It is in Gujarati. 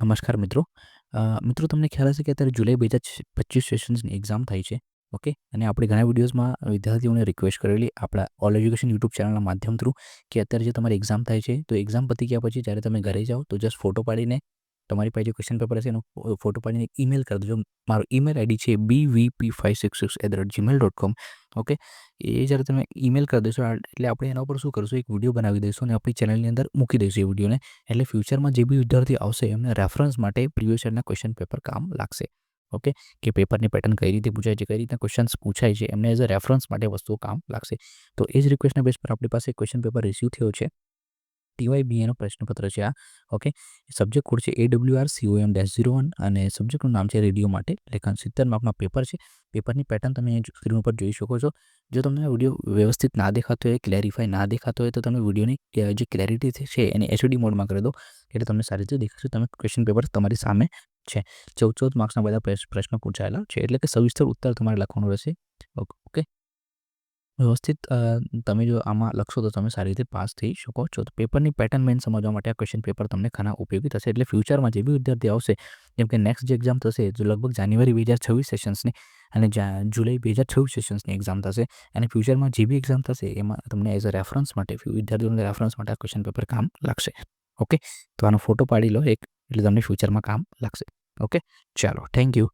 નમસ્કાર મિત્રો. મિત્રો તમને ખ્યાલ હશે કે અત્યારે જુલાઈ બે હજાર પચીસ સેશન્સની એક્ઝામ થાય છે, ઓકે? અને આપણે ઘણા વિડીયોઝમાં વિદ્યાર્થીઓને રિક્વેસ્ટ કરેલી આપણા ઓલ એજ્યુકેશન યુટ્યુબ ચેનલના માધ્યમ થ્રુ કે અત્યારે જે તમારી એક્ઝામ થાય છે, તો એક્ઝામ પતી ગયા પછી જ્યારે તમે ઘરે જાઓ તો જસ્ટ ફોટો પાડીને તમારી પાસે જે ક્વેશ્ચન પેપર હશે એનો ફોટો પાડીને ઈમેલ કરી દેજો. મારો ઈમેલ આઈડી છે B VP five six six at the rate Gmail dot com okay એ જ્યારે તમે ઈમેલ કરી દેશો એટલે આપણે એના ઉપર શું કરશું, એક વીડિયો બનાવી દઈશું અને આપણી ચેનલની અંદર મૂકી દઈશું એ વિડીયોને એટલે ફ્યુચરમાં જે બી વિદ્યાર્થી આવશે, એમને રેફરન્સ માટે પ્રીવિયસ યરના ક્વેશ્ચન પેપર કામ લાગશે ઓકે કે પેપરની પેટર્ન કઈ રીતે પૂછાય છે, કઈ રીતના ક્વેશ્ચન્સ પૂછાય છે, એમને એઝ અ રેફરન્સ માટે વસ્તુઓ કામ લાગશે. તો એ જ રિક્વેસ્ટના બેઝ પર આપણી પાસે ક્વેશ્ચન પેપર રિસીવ થયો છે. ટીવાય બીએનો પ્રશ્નપત્ર છે આ, ઓકે? સબ્જેક્ટ કોડ છે A W R COM dash zero one અને સબ્જેક્ટનું નામ છે રેડિયો માટે, લેખન સિત્તેર માર્કનો પેપર છે. પેપરની પેટર્ન તમે સ્ક્રીન ઉપર જોઈ શકો છો. જો તમને વીડિયો વ્યવસ્થિત ના દેખાતો હોય ક્લેરિફાઈ ના દેખાતો હોય, તો તમે વિડીયોની જે ક્લેરિટી છે એને એચડી મોડમાં કરી દો. એટલે તમને સારી રીતે દેખાશે. તમે ક્વેશ્ચન પેપર તમારી સામે છે. ચૌદ ચૌદ માર્ક્સના બધા પ્રશ્ન- પૂછાયેલા છે. એટલે કે સવિસ્તર ઉત્તર તમારે લખવાનો રહેશે. ઓકે? વ્યવસ્થિત તમે જો આમાં લખશો તો તમે સારી રીતે પાસ થઈ શકો છો. તો પેપરની પેટર્ન મેન સમજવા માટે આ ક્વેશ્ચન પેપર તમને ઘણા ઉપયોગી થશે. એટલે ફ્યુચરમાં જે બી વિદ્યાર્થી આવશે, જેમ કે નેક્સ્ટ જે એક્ઝામ થશે, જો લગભગ જાન્યુઆરી બે હજાર છવ્વીસ સેશન્સની અને જુલાઈ બે હજાર છવ્વીસ સેશન્સની એક્ઝામ થશે. અને ફ્યુચરમાં જે બી એક્ઝામ થશે, એમાં તમને એઝ અ રેફરન્સ માટે, વિદ્યાર્થીઓને રેફરન્સ માટે આ ક્વેશ્ચન પેપર કામ લાગશે. ઓકે તો આનો ફોટો પાડી લો એક, એટલે તમને ફ્યુચરમાં કામ લાગશે. ઓકે ચાલો થેન્ક યુ